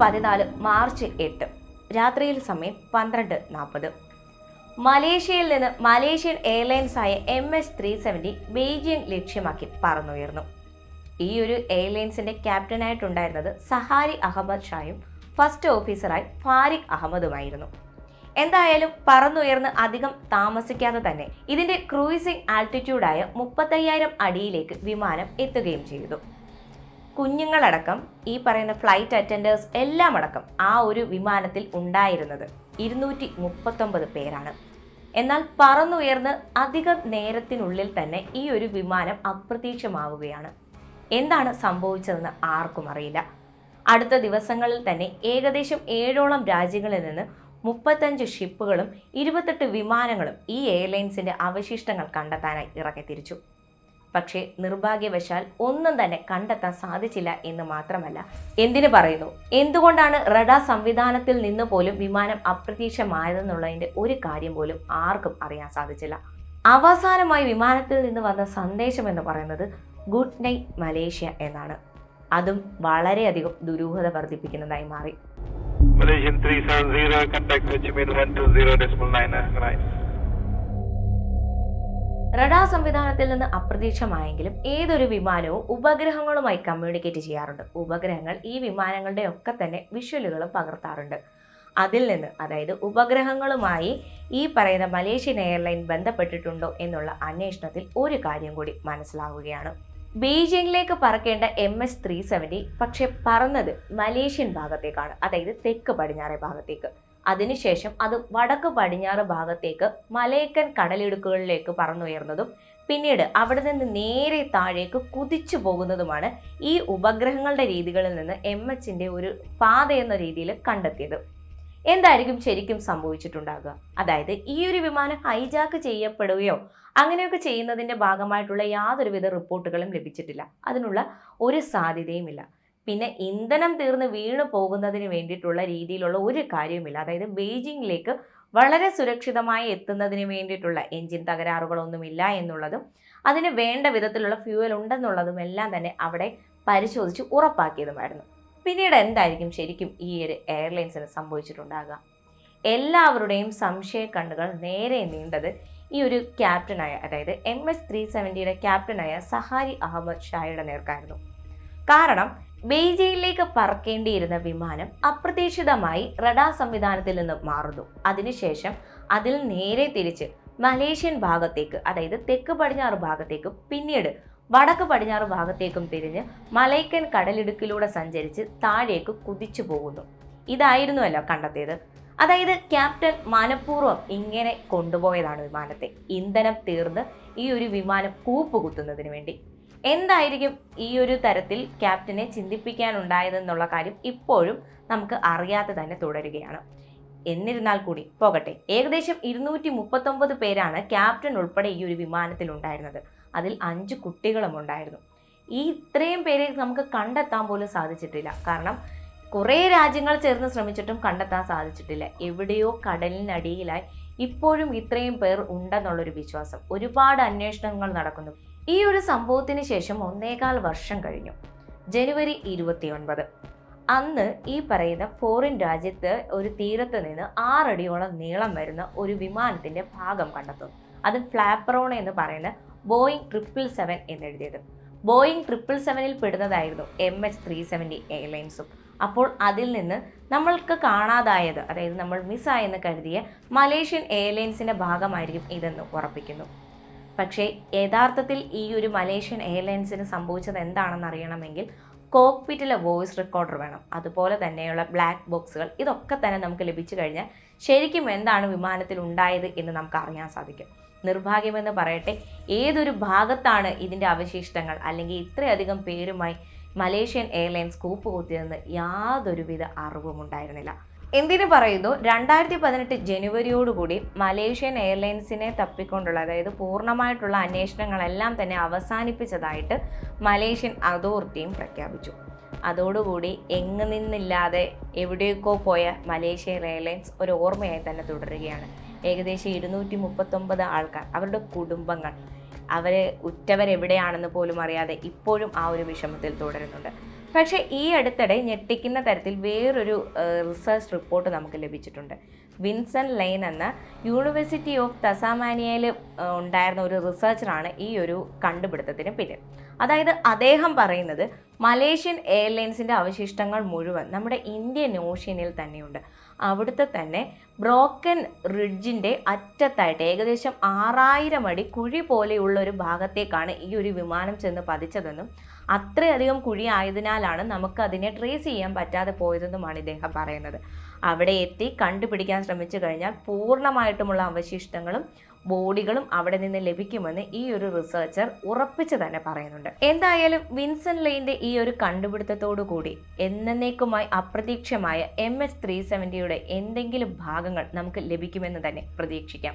പതിനാല് മാർച്ച് എട്ട്. രാത്രിയിൽ സമയം പന്ത്രണ്ട് നാൽപ്പത് മലേഷ്യയിൽ നിന്ന് മലേഷ്യൻ എയർലൈൻസ് ആയ M S three seventy Beijing ലക്ഷ്യമാക്കി പറന്നുയർന്നു. ഈ ഒരു എയർലൈൻസിന്റെ ക്യാപ്റ്റനായിട്ടുണ്ടായിരുന്നത് സഹാരി അഹമ്മദ് ഷായും ഫസ്റ്റ് ഓഫീസറായി ഫാരിഖ് അഹമ്മദുമായിരുന്നു. എന്തായാലും പറന്നുയർന്ന് അധികം താമസിക്കാതെ തന്നെ ഇതിന്റെ ക്രൂയിസിംഗ് ആൾട്ടിറ്റ്യൂഡായ മുപ്പത്തയ്യായിരം അടിയിലേക്ക് വിമാനം എത്തുകയും ചെയ്തു. കുഞ്ഞുങ്ങളടക്കം ഈ പറയുന്ന ഫ്ലൈറ്റ് അറ്റൻഡേഴ്സ് എല്ലാം അടക്കം ആ ഒരു വിമാനത്തിൽ ഉണ്ടായിരുന്നത് ഇരുന്നൂറ്റി മുപ്പത്തൊമ്പത് പേരാണ്. എന്നാൽ പറന്നുയർന്ന് അധിക നേരത്തിനുള്ളിൽ തന്നെ ഈ ഒരു വിമാനം അപ്രത്യക്ഷമാവുകയാണ്. എന്താണ് സംഭവിച്ചതെന്ന് ആർക്കും അറിയില്ല. അടുത്ത ദിവസങ്ങളിൽ തന്നെ ഏകദേശം ഏഴോളം രാജ്യങ്ങളിൽ നിന്ന് മുപ്പത്തഞ്ച് ഷിപ്പുകളും ഇരുപത്തെട്ട് വിമാനങ്ങളും ഈ എയർലൈൻസിന്റെ അവശിഷ്ടങ്ങൾ കണ്ടെത്താനായി ഇറങ്ങിത്തിരിച്ചു. പക്ഷേ നിർഭാഗ്യവശാൽ ഒന്നും തന്നെ കണ്ടെത്താൻ സാധിച്ചില്ല എന്ന് മാത്രമല്ല. എന്തിനു പറയുന്നു? എന്തുകൊണ്ടാണ് റഡാർ സംവിധാനത്തിൽ നിന്ന് പോലും വിമാനം അപ്രത്യക്ഷമായതെന്നുള്ളതിന്റെ ഒരു കാര്യം പോലും ആർക്കും അറിയാൻ സാധിച്ചില്ല. അവസാനമായി വിമാനത്തിൽ നിന്ന് വന്ന സന്ദേശം എന്ന് പറയുന്നത് ഗുഡ് നൈറ്റ് മലേഷ്യ എന്നാണ്. അതും വളരെയധികം ദുരൂഹത വർദ്ധിപ്പിക്കുന്നതായി മാറി. Malaysian 370, contact Ho Chi Minh 120.9, right. Radar സംവിധാനത്തിൽ നിന്ന് അപ്രതീക്ഷമായെങ്കിലും ഏതൊരു വിമാനവും ഉപഗ്രഹങ്ങളുമായി കമ്മ്യൂണിക്കേറ്റ് ചെയ്യാറുണ്ട്. ഉപഗ്രഹങ്ങൾ ഈ വിമാനങ്ങളുടെ ഒക്കെ തന്നെ വിഷ്വലുകളും പകർത്താറുണ്ട്. അതിൽ നിന്ന് അതായത് ഉപഗ്രഹങ്ങളുമായി ഈ പറയുന്ന മലേഷ്യൻ എയർലൈൻ ബന്ധപ്പെട്ടിട്ടുണ്ടോ എന്നുള്ള അന്വേഷണത്തിൽ ഒരു കാര്യം കൂടി മനസ്സിലാവുകയാണ്. ബീജിംഗിലേക്ക് പറക്കേണ്ട എം എസ് ത്രീ സെവന്റി പക്ഷെ പറന്നത് മലേഷ്യൻ ഭാഗത്തേക്കാണ്. അതായത് തെക്ക് പടിഞ്ഞാറേ ഭാഗത്തേക്ക്. അതിനുശേഷം അത് വടക്ക് പടിഞ്ഞാറ് ഭാഗത്തേക്ക് മലയക്കൻ കടലിടുക്കുകളിലേക്ക് പറന്നുയർന്നതും പിന്നീട് അവിടെ നിന്ന് നേരെ താഴേക്ക് കുതിച്ചു പോകുന്നതുമാണ് ഈ ഉപഗ്രഹങ്ങളുടെ രീതികളിൽ നിന്ന് എം എച്ചിന്റെ ഒരു പാത എന്ന രീതിയിൽ കണ്ടെത്തിയത്. എന്തായിരിക്കും ശരിക്കും സംഭവിച്ചിട്ടുണ്ടാകുക? അതായത് ഈ ഒരു വിമാനം ഹൈജാക്ക് ചെയ്യപ്പെടുകയോ അങ്ങനെയൊക്കെ ചെയ്യുന്നതിന്റെ ഭാഗമായിട്ടുള്ള യാതൊരുവിധ റിപ്പോർട്ടുകളും ലഭിച്ചിട്ടില്ല. അതിനുള്ള ഒരു സാധ്യതയുമില്ല. പിന്നെ ഇന്ധനം തീർന്ന് വീണു പോകുന്നതിന് വേണ്ടിയിട്ടുള്ള രീതിയിലുള്ള ഒരു കാര്യവുമില്ല. അതായത് ബെയ്ജിങ്ങിലേക്ക് വളരെ സുരക്ഷിതമായി എത്തുന്നതിന് വേണ്ടിയിട്ടുള്ള എൻജിൻ തകരാറുകളൊന്നുമില്ല എന്നുള്ളതും അതിന് വേണ്ട വിധത്തിലുള്ള ഫ്യൂവൽ ഉണ്ടെന്നുള്ളതും എല്ലാം തന്നെ അവിടെ പരിശോധിച്ച് ഉറപ്പാക്കിയതുമായിരുന്നു. പിന്നീട് എന്തായിരിക്കും ശരിക്കും ഈ ഒരു എയർലൈൻസിന് സംഭവിച്ചിട്ടുണ്ടാകുക എല്ലാവരുടെയും സംശയ കണ്ണുകൾ നേരെ നീണ്ടത് ഈ ഒരു ക്യാപ്റ്റനായ അതായത് എം എസ് ത്രീ സെവന്റിയുടെ ക്യാപ്റ്റനായ സഹാരി അഹമ്മദ് ഷായുടെ നേർക്കായിരുന്നു. കാരണം ബെയ്ജിയിലേക്ക് പറക്കേണ്ടിയിരുന്ന വിമാനം അപ്രതീക്ഷിതമായി റഡാർ സംവിധാനത്തിൽ നിന്ന് മാറുന്നു. അതിനുശേഷം അതിൽ നേരെ തിരിച്ച് മലേഷ്യൻ ഭാഗത്തേക്ക് അതായത് തെക്ക് പടിഞ്ഞാറ് ഭാഗത്തേക്കും പിന്നീട് വടക്ക് പടിഞ്ഞാറ് ഭാഗത്തേക്കും തിരിഞ്ഞ് മലൈക്കൻ കടലിടുക്കിലൂടെ സഞ്ചരിച്ച് താഴേക്ക് കുതിച്ചു പോകുന്നു. ഇതായിരുന്നുവല്ലോ കണ്ടെത്തിയത്. അതായത് ക്യാപ്റ്റൻ മനഃപൂർവം ഇങ്ങനെ കൊണ്ടുപോയതാണ് വിമാനത്തെ. ഇന്ധനം തീർന്ന് ഈ ഒരു വിമാനം കൂപ്പുകുത്തുന്നതിന് വേണ്ടി. എന്തായിരിക്കും ഈ ഒരു തരത്തിൽ ക്യാപ്റ്റനെ ചിന്തിപ്പിക്കാനുണ്ടായതെന്നുള്ള കാര്യം ഇപ്പോഴും നമുക്ക് അറിയാതെ തന്നെ തുടരുകയാണ്. എന്നിരുന്നാൽ കൂടി പോകട്ടെ. ഏകദേശം ഇരുന്നൂറ്റി മുപ്പത്തൊമ്പത് പേരാണ് ക്യാപ്റ്റൻ ഉൾപ്പെടെ ഈ ഒരു വിമാനത്തിൽ ഉണ്ടായിരുന്നത്. അതിൽ അഞ്ച് കുട്ടികളും ഉണ്ടായിരുന്നു. ഈ ഇത്രയും പേരെ നമുക്ക് കണ്ടെത്താൻ പോലും സാധിച്ചിട്ടില്ല. കാരണം കുറേ രാജ്യങ്ങൾ ചേർന്ന് ശ്രമിച്ചിട്ടും കണ്ടെത്താൻ സാധിച്ചിട്ടില്ല. എവിടെയോ കടലിനടിയിലായി ഇപ്പോഴും ഇത്രയും പേർ ഉണ്ടെന്നുള്ളൊരു വിശ്വാസം. ഒരുപാട് അന്വേഷണങ്ങൾ നടക്കുന്നു. ഈ ഒരു സംഭവത്തിന് ശേഷം ഒന്നേകാൽ വർഷം കഴിഞ്ഞു. ജനുവരി ഇരുപത്തിയൊൻപത്. അന്ന് ഈ പറയുന്ന ഫോറിൻ രാജ്യത്ത് ഒരു തീരത്ത് നിന്ന് ആറടിയോളം നീളം വരുന്ന ഒരു വിമാനത്തിന്റെ ഭാഗം കണ്ടെത്തുന്നു. അത് ഫ്ലാപ്പറോൺ എന്ന് പറയുന്ന ബോയിങ് ട്രിപ്പിൾ സെവൻ എന്നെഴുതിയത്. ബോയിങ് ട്രിപ്പിൾ സെവനിൽ പെടുന്നതായിരുന്നു എം എച്ച് ത്രീ സെവന്റി എയർലൈൻസും. അപ്പോൾ അതിൽ നിന്ന് നമ്മൾക്ക് കാണാതായത് അതായത് നമ്മൾ മിസ്സായെന്ന് കരുതിയ മലേഷ്യൻ എയർലൈൻസിന്റെ ഭാഗമായിരിക്കും ഇതെന്ന് ഉറപ്പിക്കുന്നു. പക്ഷേ യഥാർത്ഥത്തിൽ ഈ ഒരു മലേഷ്യൻ എയർലൈൻസിന് സംഭവിച്ചത് എന്താണെന്ന് അറിയണമെങ്കിൽ കോക്പിറ്റിലെ വോയിസ് റെക്കോർഡർ വേണം. അതുപോലെ തന്നെയുള്ള ബ്ലാക്ക് ബോക്സുകൾ. ഇതൊക്കെ തന്നെ നമുക്ക് ലഭിച്ചു കഴിഞ്ഞാൽ ശരിക്കും എന്താണ് വിമാനത്തിൽ ഉണ്ടായത് എന്ന് നമുക്ക് അറിയാൻ സാധിക്കും. നിർഭാഗ്യമെന്ന് പറയട്ടെ ഏതൊരു ഭാഗത്താണ് ഇതിന്റെ അവശിഷ്ടങ്ങൾ? അല്ലെങ്കിൽ ഇത്രയധികം പേരുമായി മലേഷ്യൻ എയർലൈൻസ് കൂപ്പുകുത്തിയതെന്ന് യാതൊരുവിധ അറിവും ഉണ്ടായിരുന്നില്ല. എന്തിനു പറയുന്നു? രണ്ടായിരത്തി പതിനെട്ട് ജനുവരിയോടുകൂടി മലേഷ്യൻ എയർലൈൻസിനെ തപ്പിക്കൊണ്ടുള്ള അതായത് പൂർണമായിട്ടുള്ള അന്വേഷണങ്ങളെല്ലാം തന്നെ അവസാനിപ്പിച്ചതായിട്ട് മലേഷ്യൻ അതോറിറ്റിയും പ്രഖ്യാപിച്ചു. അതോടുകൂടി എങ്ങു നിന്നില്ലാതെ എവിടേക്കോ പോയ മലേഷ്യൻ എയർലൈൻസ് ഒരു ഓർമ്മയായി തന്നെ തുടരുകയാണ്. ഏകദേശം ഇരുന്നൂറ്റി മുപ്പത്തൊമ്പത് ആൾക്കാർ അവരുടെ കുടുംബങ്ങൾ അവരെ ഉറ്റവരെവിടെയാണെന്ന് പോലും അറിയാതെ ഇപ്പോഴും ആ ഒരു വിഷമത്തിൽ തുടരുന്നുണ്ട്. പക്ഷേ ഈ അടുത്തിടെ ഞെട്ടിക്കുന്ന തരത്തിൽ വേറൊരു റിസർച്ച് റിപ്പോർട്ട് നമുക്ക് ലഭിച്ചിട്ടുണ്ട്. വിൻസൺ ലൈൻ എന്ന യൂണിവേഴ്സിറ്റി ഓഫ് തസാമാനിയയിൽ ഉണ്ടായിരുന്ന ഒരു റിസർച്ചറാണ് ഈ ഒരു കണ്ടുപിടുത്തത്തിന് പിന്നിൽ. അതായത് അദ്ദേഹം പറയുന്നത് മലേഷ്യൻ എയർലൈൻസിന്റെ അവശിഷ്ടങ്ങൾ മുഴുവൻ നമ്മുടെ ഇന്ത്യൻ ഓഷ്യനിൽ തന്നെയുണ്ട്. അവിടുത്തെ തന്നെ ബ്രോക്കൻ റിഡ്ജിന്റെ അറ്റത്തായിട്ട് ഏകദേശം ആറായിരം അടി കുഴി പോലെയുള്ള ഒരു ഭാഗത്തേക്കാണ് ഈ ഒരു വിമാനം ചെന്ന് പതിച്ചതെന്നും അത്രയധികം കുഴി ആയതിനാലാണ് നമുക്ക് അതിനെ ട്രേസ് ചെയ്യാൻ പറ്റാതെ പോയതെന്നുമാണ് ഇദ്ദേഹം പറയുന്നത്. അവിടെ എത്തി കണ്ടുപിടിക്കാൻ ശ്രമിച്ചു കഴിഞ്ഞാൽ പൂർണമായിട്ടുമുള്ള അവശിഷ്ടങ്ങളും ബോഡികളും അവിടെ നിന്ന് ലഭിക്കുമെന്ന് ഈ ഒരു റിസർച്ചർ ഉറപ്പിച്ച് തന്നെ പറയുന്നുണ്ട്. എന്തായാലും വിൻസൻ ലെയിന്റെ ഈ ഒരു കണ്ടുപിടുത്തത്തോടു കൂടി എന്നേക്കുമായി അപ്രതീക്ഷമായ എം എച്ച് ത്രീ സെവന്റിയുടെ എന്തെങ്കിലും ഭാഗങ്ങൾ നമുക്ക് ലഭിക്കുമെന്ന് തന്നെ പ്രതീക്ഷിക്കാം.